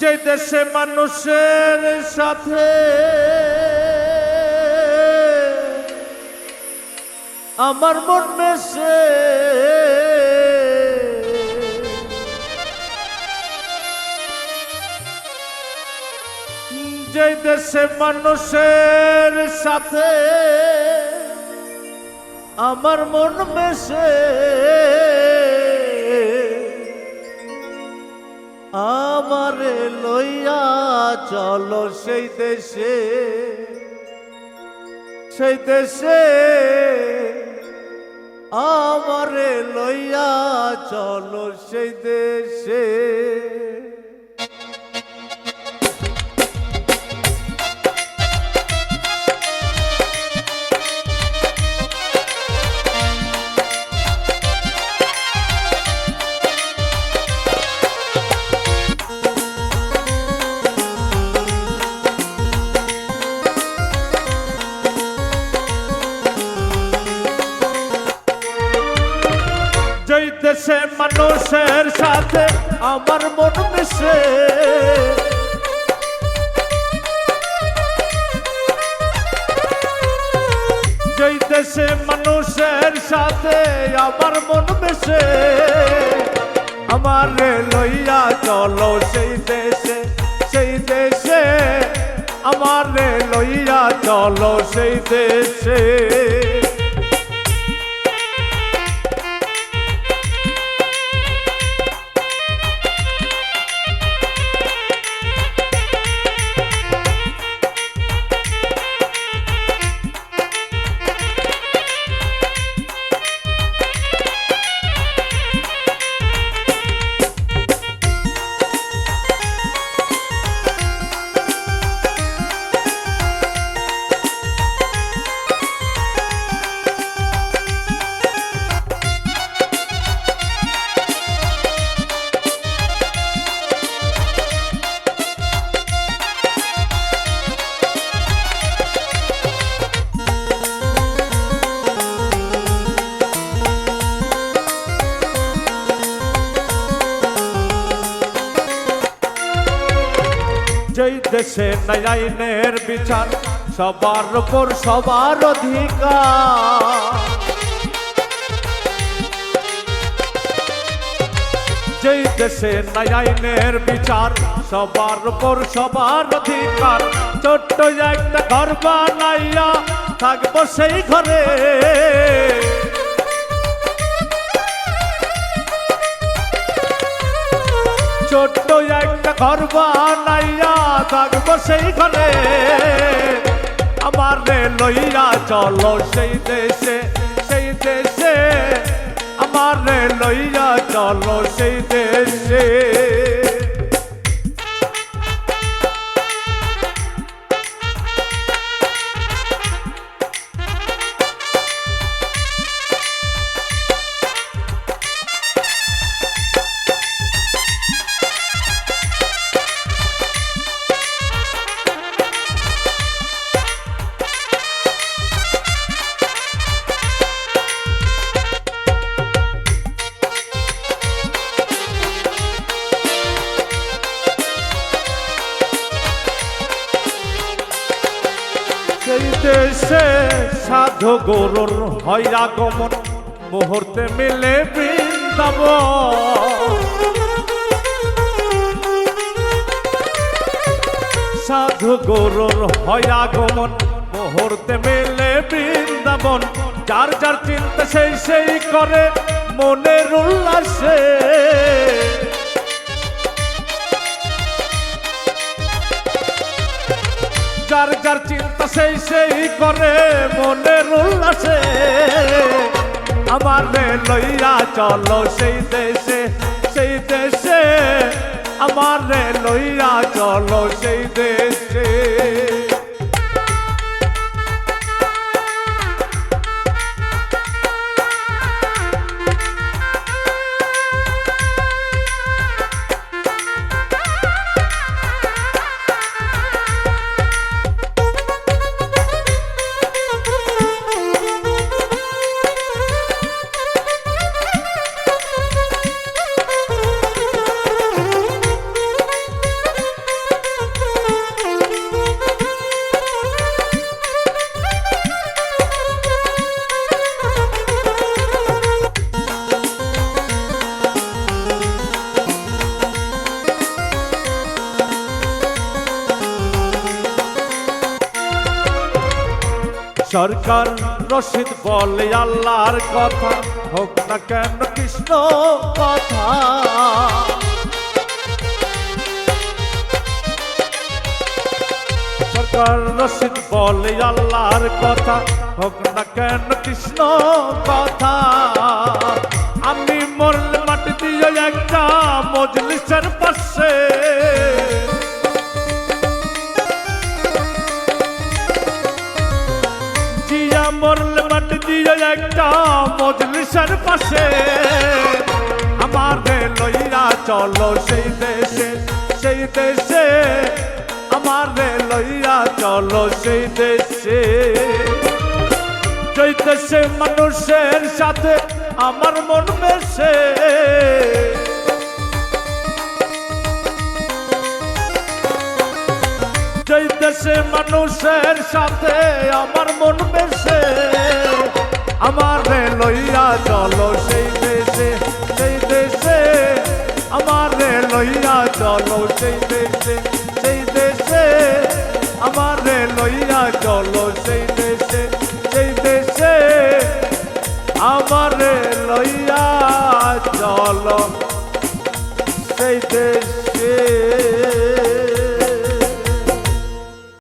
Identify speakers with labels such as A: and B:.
A: যে দেশে মানুষের সাথে আমার মন মেশে যে দেশে মানুষের সাথে আমার মন মেশে। আমারে লইয়া চলো সেই দেশে সেই দেশে আমারে লইয়া চলো সেই দেশে। আমার মন মিশে যেই দেশে মানুষের সাথে আমার মন মিশে আমার লইয়া চলো সেই দেশে সেই দেশে, আমার লইয়া চলো সেই দেশে। দেশে নাই আইনের বিচার, সবার উপর সবার অধিকার। যেই দেশে আইনের বিচার, সবার উপর সবার অধিকার। ছোট্ট একটা ঘর বানাইয়া থাকব সেই ঘরে। ছোট্ট ঘর বানাইয়া থাকব সেইখানে। আমার রে লইয়া চলো সেই দেশে সেই দেশে। আমার রে লইয়া চলো সেই দেশে। সেই দেশে সাধু গরুর হয় গমন, মুহূর্তে মিলে বৃন্দাবন। সাধু গরুর হয় আগমন মুহূর্তে মিলে বৃন্দাবন। যার যার চিন্তা সেই সেই করে, মনের উল্লাসে। যার যার চিন্তা সেই সেই করে মনের উল্লাসে আমার লইয়া চলো সেই দেশে সেই দেশে। আমার লইয়া চলো সেই দেশে। সরকার রশিদ বলে আল্লাহর কথা। হোক না কেন কৃষ্ণ কথা। সরকার রশিদ বলে আল্লাহর কথা। হোক না কেন কৃষ্ণ কথা। আমি মরলে মাটি দিয়ে একটা মজলিসের মজলিসের পাশে, আমার লইয়া চলো সেই দেশে সেই দেশে, আমার লইয়া চলো সেই দেশে। যেই দেশে মানুষের সাথে আমার মন মেশে, যেই দেশে মানুষের সাথে আমার মন বেশে লইয়া চলো সেই দেশে সেই দেশে। আমার লইয়া চলো সেই দেশে সেই দেশে। আমার লইয়া চলো সেই দেশে সেই দেশে। আমার লইয়া চলো সেই দেশে।